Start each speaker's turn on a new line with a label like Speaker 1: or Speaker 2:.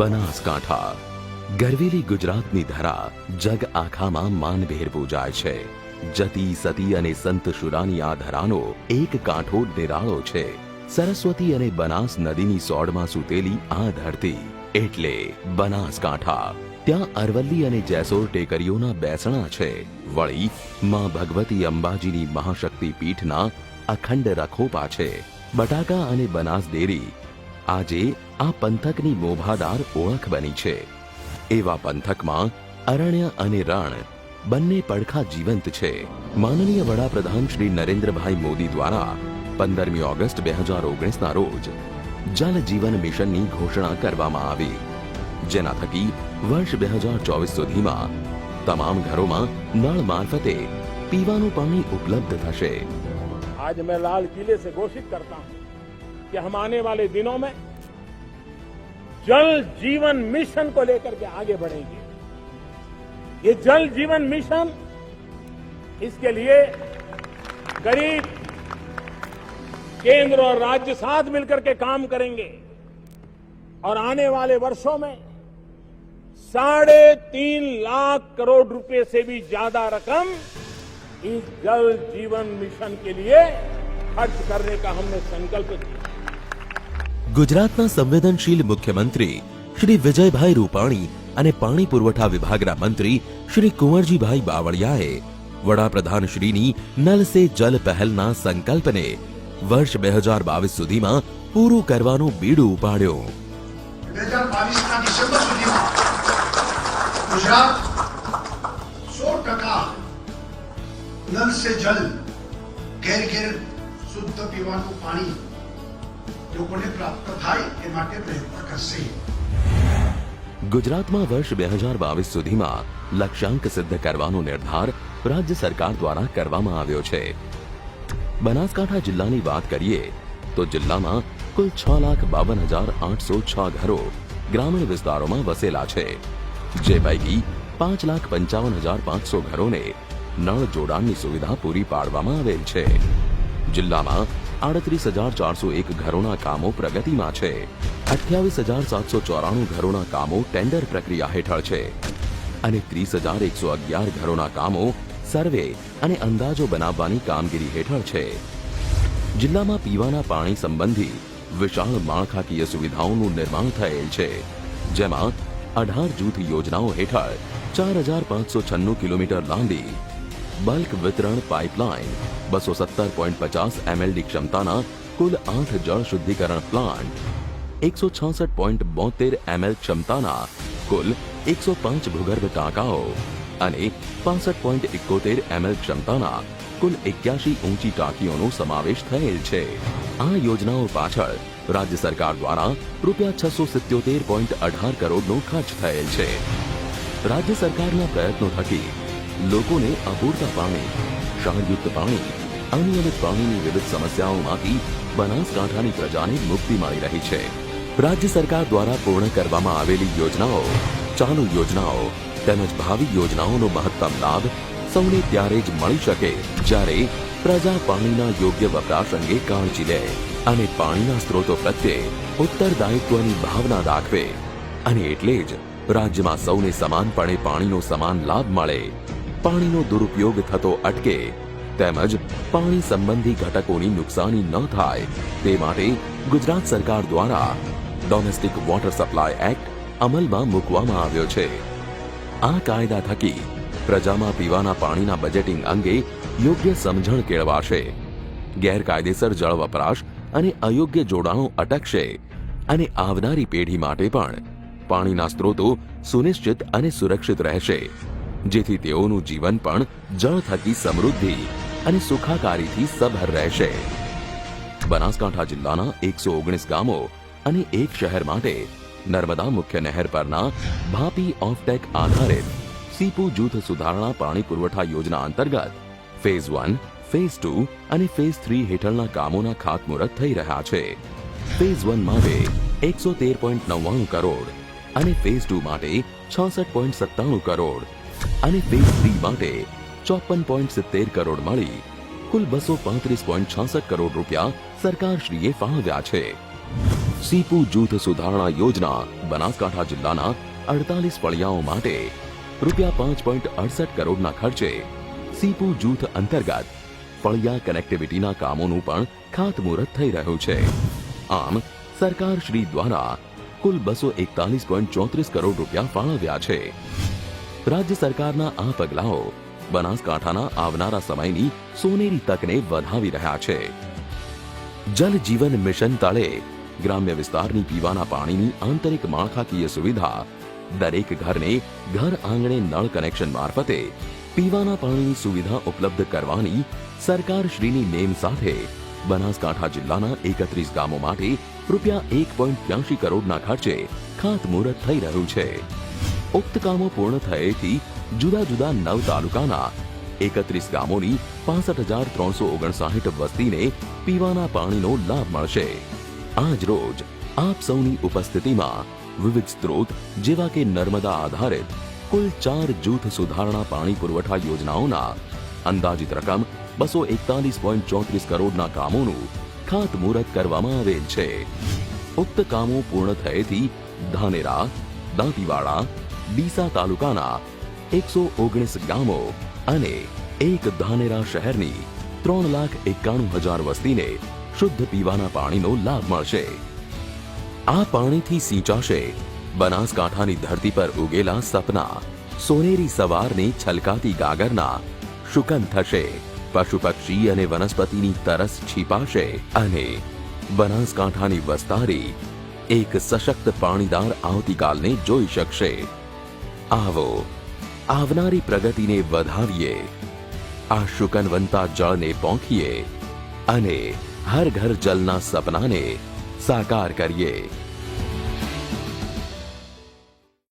Speaker 1: બનાસકાંઠા. ગરવેલી ગુજરાતની ધરા જગ આખામાં માનભેર પૂજાય છે. જતી સતી અને સંત શુરાની આ ધરાનો એક કાંઠો નિરાળો છે. સરસ્વતી અને બનાસ નદીની સોડમાં સૂતેલી આ ધરતી એટલે બનાસકાંઠા. ત્યાં અરવલ્લી અને જેસોર ટેકરીઓના બેસણા છે. વળી માં ભગવતી અંબાજીની મહાશક્તિ પીઠના અખંડ રખોપા છે. બટાકા અને બનાસ ડેરી આજે આ પંથકની મોભાદાર ઓળખ બની છે. એવા પંથકમાં અરણ્ય અને રણ બંને પડખા જીવંત છે. માનનીય વડાપ્રધાન શ્રી નરેન્દ્રભાઈ મોદી દ્વારા પંદરમી ઓગસ્ટ બે હજાર ઓગણીસના રોજ જલ જીવન મિશનની ઘોષણા કરવામાં આવી. જેના થકી વર્ષ બે હજાર ચોવીસ સુધીમાં તમામ ઘરોમાં નળ મારફતે પીવાનું પાણી ઉપલબ્ધ થશે.
Speaker 2: આજ મેં લાલ કિલ્લે ઘોષિત કરતા હું. कि हम आने वाले दिनों में जल जीवन मिशन को लेकर के आगे बढ़ेंगे। ये जल जीवन मिशन इसके लिए गरीब केंद्र और राज्य साथ मिलकर के काम करेंगे और आने वाले वर्षों में साढ़े तीन लाख करोड़ रुपए से भी ज़्यादा रकम इस जल जीवन मिशन के लिए खर्च करने का हमने संकल्प किया।
Speaker 1: ગુજરાતના સંવેદનશીલ મુખ્યમંત્રી શ્રી વિજયભાઈ રૂપાણી અને પાણી પુરવઠા વિભાગના મંત્રી શ્રી કુંવરજીભાઈ બાવળિયાએ વડાપ્રધાન શ્રીની નલ સે જલ પહેલના સંકલ્પને વર્ષ બે હજાર બાવીસ સુધીમાં પૂરું કરવાનું બીડું ઉપાડ્યું.
Speaker 3: પાણી લોકોને પ્રાપ્ત થાય એ માટે પ્રયત્ન કરશે.
Speaker 1: ગુજરાતમાં વર્ષ બે હજાર બાવીસ સુધીમાં લક્ષ્યાંક સિદ્ધ કરવાનો નિર્ધાર રાજ્ય સરકાર દ્વારા કરવામાં આવ્યો છે. બનાસકાંઠા જિલ્લાની વાત કરીએ, તો જિલ્લામાં કુલ છ લાખ બાવન હજાર આઠસો છ ઘરો ગ્રામીણ વિસ્તારોમાં વસેલા છે, જે પૈકી પાંચ લાખ પંચાવન હજાર પાંચસો ઘરોને નળ જોડાણની સુવિધા પૂરી પાડવામાં આવેલ છે. જિલ્લામાં આડત્રીસ હજાર ચારસો એક ઘરોના કામો પ્રગતિમાં છે. અઠ્યાવીસ હજાર સાતસો ચોરાણું ઘરોના કામો ટેન્ડર પ્રક્રિયા હેઠળ છે. અને ત્રીસ હજાર એકસો અગિયાર ઘરોના કામો સર્વે અને અંદાજો બનાવવાની કામગીરી હેઠળ છે. જિલ્લામાં પીવાના પાણી સંબંધી વિશાળ માળખાકીય સુવિધાઓનું નિર્માણ થયેલ છે. જેમાં અઢાર જૂથ યોજનાઓ હેઠળ ચાર હજાર પાંચસો છન્નું કિલોમીટર લાંબી બલ્ક વિતરણ પાઇપલાઇન બસો સત્તર પોઈન્ટ પચાસ એમએલડી ક્ષમતાના કુલ આઠ જળ શુદ્ધિકરણ પ્લાન્ટ એકસો છાસઠ પોઈન્ટ બોતેર એમએલ ક્ષમતાના કુલ એકસો પાંચ ભૂગર્ભ ટાંકાઓ અને પાસઠ પોઈન્ટ એકોતેર એમએલ ક્ષમતાના કુલ એક્યાસી ઊંચી ટાંકીઓનો સમાવેશ થયેલ છે. આ યોજનાઓ પાછળ રાજ્ય સરકાર દ્વારા રૂપિયા છસો સિત્યોતેર પોઈન્ટ અઢાર કરોડનો ખર્ચ થયેલ છે. રાજ્ય સરકારના પ્રયત્નો થકી લોકોને અપૂરતા પાણી ક્ષારયુક્ત પાણી, અનિયમિત પાણીની વિવિધ સમસ્યાઓમાંથી બનાસકાંઠાની પ્રજાને મુક્તિ મળી રહી છે. રાજ્ય સરકાર દ્વારા પૂર્ણ કરવામાં આવેલી યોજનાઓ, ચાલુ યોજનાઓ, તેમજ ભાવિ યોજનાઓનો મહત્તમ લાભ સૌને ત્યારે જ મળી શકે જ્યારે પ્રજા પાણીના યોગ્ય વપરાશ અંગે કાળજી લે અને પાણીના સ્ત્રોતો પ્રત્યે ઉત્તરદાયિત્વની ભાવના રાખવે અને એટલે જ રાજ્યમાં સૌને સમાનપણે પાણીનો સમાન લાભ મળે. પાણીનો દુરુપયોગ થતો અટકે તેમજ પાણી સંબંધી ઘટકોની નુકસાની ન થાય તે માટે ગુજરાત સરકાર દ્વારા ડોમેસ્ટિક વોટર સપ્લાય એક્ટ અમલમાં મૂકવામાં આવ્યો છે. આ કાયદા થકી પ્રજામાં પીવાના પાણીના બજેટિંગ અંગે યોગ્ય સમજણ કેળવાશે. ગેરકાયદેસર જળ વપરાશ અને અયોગ્ય જોડાણો અટકશે અને આવનારી પેઢી માટે પણ પાણીના સ્ત્રોતો સુનિશ્ચિત અને સુરક્ષિત રહેશે. જેથી તેઓનું જીવન પણ જળ થકી સમૃદ્ધિ અને સુખાકારીથી સભર રહેશે. બનાસકાંઠા જિલ્લાના એકસો ઓગણીસ ગામો અને એક શહેર માટે નર્મદા મુખ્ય નહેર પરના ભાપી ઓફટેક આધારિત સીપુ જૂથ સુધારણા પાણી પુરવઠા યોજના અંતર્ગત ફેઝ વન, ફેઝ ટુ અને ફેઝ થ્રી હેઠળના કામોના ખાતમુહૂર્ત થઈ રહ્યા છે. ફેઝ વન માટે એકસો તેર પોઈન્ટ નવ્વાણું કરોડ અને ફેઝ ટુ માટે છાસઠ પોઈન્ટ સત્તાણું કરોડ અને ફેઝ થ્રી માટે ચોપન પોઈન્ટ સિત્તેર કરોડ મળી. કુલ બસો પાંત્રીસ પોઈન્ટ છાસઠ કરોડ રૂપિયા સરકારશ્રીએ ફાળવ્યા છે. સીપુ જૂથ સુધારણા યોજના બનાસકાંઠા જિલ્લાના અડતાલીસ ફળિયાઓ માટે રૂપિયા પાંચ પોઈન્ટ અડસઠ કરોડના ખર્ચે સીપુ જૂથ અંતર્ગત ફળિયા કનેક્ટિવિટીના કામોનું પણ ખાતમુહૂર્ત થઈ રહ્યું છે. આમ, સરકારશ્રી દ્વારા કુલ બસો એકતાલીસ પોઈન્ટ ચોત્રીસ કરોડ રૂપિયા ફાળવ્યા છે. રાજ્ય સરકારના આ પગલાઓ બનાસકાંઠાના આવનારા સમયની સોનેરી તકને વધાવી રહ્યા છે. જલ જીવન મિશન તળે ગ્રામ્ય વિસ્તારની પીવાના પાણીની આંતરિક માળખાકીય સુવિધા દરેક ઘરને ઘર આંગણે નળ કનેક્શન મારફતે પીવાના પાણીની સુવિધા ઉપલબ્ધ કરવાની સરકાર શ્રીની નેમ સાથે બનાસકાંઠા જિલ્લાના એકત્રીસ ગામો માટે રૂપિયા એક પોઈન્ટ કરોડના ખર્ચે ખાતમુહૂર્ત થઈ રહ્યું છે. ઉક્ત કામો પૂર્ણ થયેથી જુદા જુદા નવ તાલુકાના એકત્રીસ ગામોની પાસઠ હજાર ત્રણસો ઓગણસાઠ વસ્તીને પીવાના પાણીનો લાભ મળશે. આજ રોજ આપ સૌની ઉપસ્થિતિમાં વિવિધ સ્ત્રોત જેવા કે નર્મદા આધારિત કુલ ચાર જૂથ સુધારણા પાણી પુરવઠા યોજનાઓના અંદાજિત રકમ બસો એકતાલીસ પોઈન્ટ ચોત્રીસ કરોડના કામોનું ખાતમુહૂર્ત કરવામાં આવેલ છે. ઉક્ત કામો પૂર્ણ થયેથી ધાનેરા, દાંતીવાડા ડીસા તાલુકાના એકસો ઓગણીસ ગામો અને એક ધાનેરા શહેરની ત્રણ લાખ એકાણું હજાર વસ્તીને શુદ્ધ પીવાના પાણીનો લાભ મળશે. આ પાણીથી સિંચાશે બનાસકાંઠાની ધરતી પર ઉગેલા સપના. સોનેરી સવારની છલકાતી ગાગરના શુકન થશે. પશુ પક્ષી અને વનસ્પતિની તરસ છીપાશે અને બનાસકાંઠાની વસ્તારી એક સશક્ત પાણીદાર આવતીકાલને જોઈ શકશે. આવો, આવનારી પ્રગતિને વધાવીએ, આ શુકનવંતા જળને પોંખીએ અને હર ઘર જલના સપનાને સાકાર કરીએ.